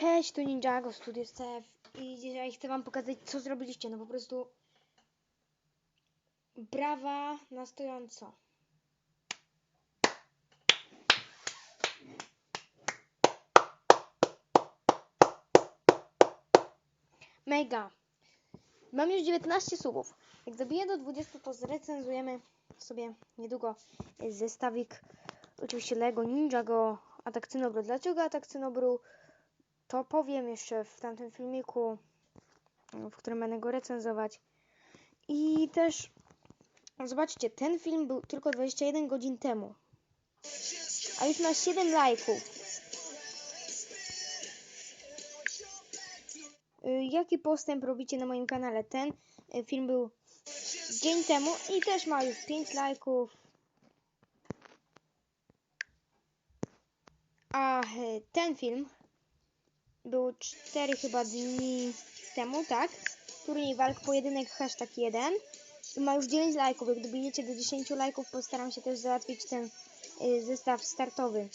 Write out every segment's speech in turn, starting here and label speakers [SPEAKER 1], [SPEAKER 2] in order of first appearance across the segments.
[SPEAKER 1] Cześć, tu Ninjago Studio CF i dzisiaj chcę wam pokazać, co zrobiliście. No po prostu brawa na stojąco. Mega. Mam już 19 subów. Jak dobiję do 20, to zrecenzujemy sobie niedługo zestawik oczywiście Lego Ninjago Atak Cynobru. Dlaczego Atak Cynobru? To powiem jeszcze w tamtym filmiku, w którym będę go recenzować. I też zobaczcie, ten film był tylko 21 godzin temu. A już ma 7 lajków. Y, Jaki postęp robicie na moim kanale? Ten y, film był dzień temu i też ma już 5 lajków. A y, ten film był 4 chyba dni temu, tak? Turniej walk pojedynek hashtag 1 i ma już 9 lajków. Jak dobijecie do 10 lajków, postaram się też załatwić ten y, zestaw startowy.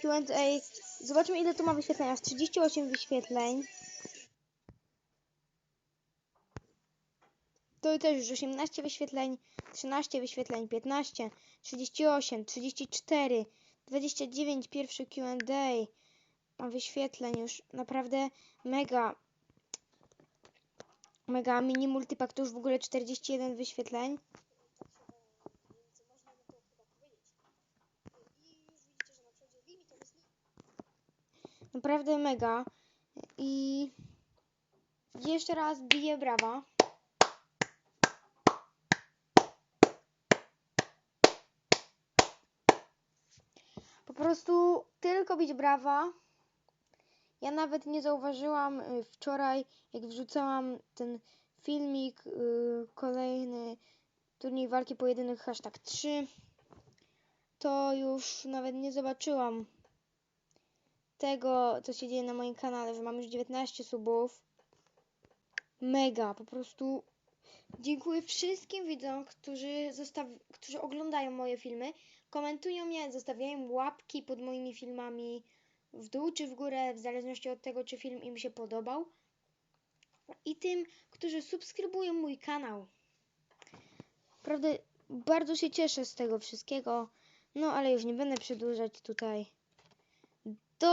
[SPEAKER 1] Q&A. Zobaczmy ile to ma wyświetlenia. Aż 38 wyświetleń. To też już 18 wyświetleń, 13 wyświetleń, 15, 38, 34, 29 pierwszy Q&A. Wyświetleń już naprawdę mega. Mega mini multipack to już w ogóle 41 wyświetleń. Naprawdę mega. I jeszcze raz biję brawa. Po prostu tylko bić brawa. Ja nawet nie zauważyłam y, wczoraj, jak wrzucałam ten filmik y, kolejny turniej walki pojedynek hashtag 3, to już nawet nie zobaczyłam tego, co się dzieje na moim kanale, że mam już 19 subów. Mega, po prostu dziękuję wszystkim widzom, którzy, którzy oglądają moje filmy, komentują je, zostawiają łapki pod moimi filmami w dół czy w górę, w zależności od tego, czy film im się podobał. I tym, którzy subskrybują mój kanał. Naprawdę bardzo się cieszę z tego wszystkiego. No ale już nie będę przedłużać tutaj. Do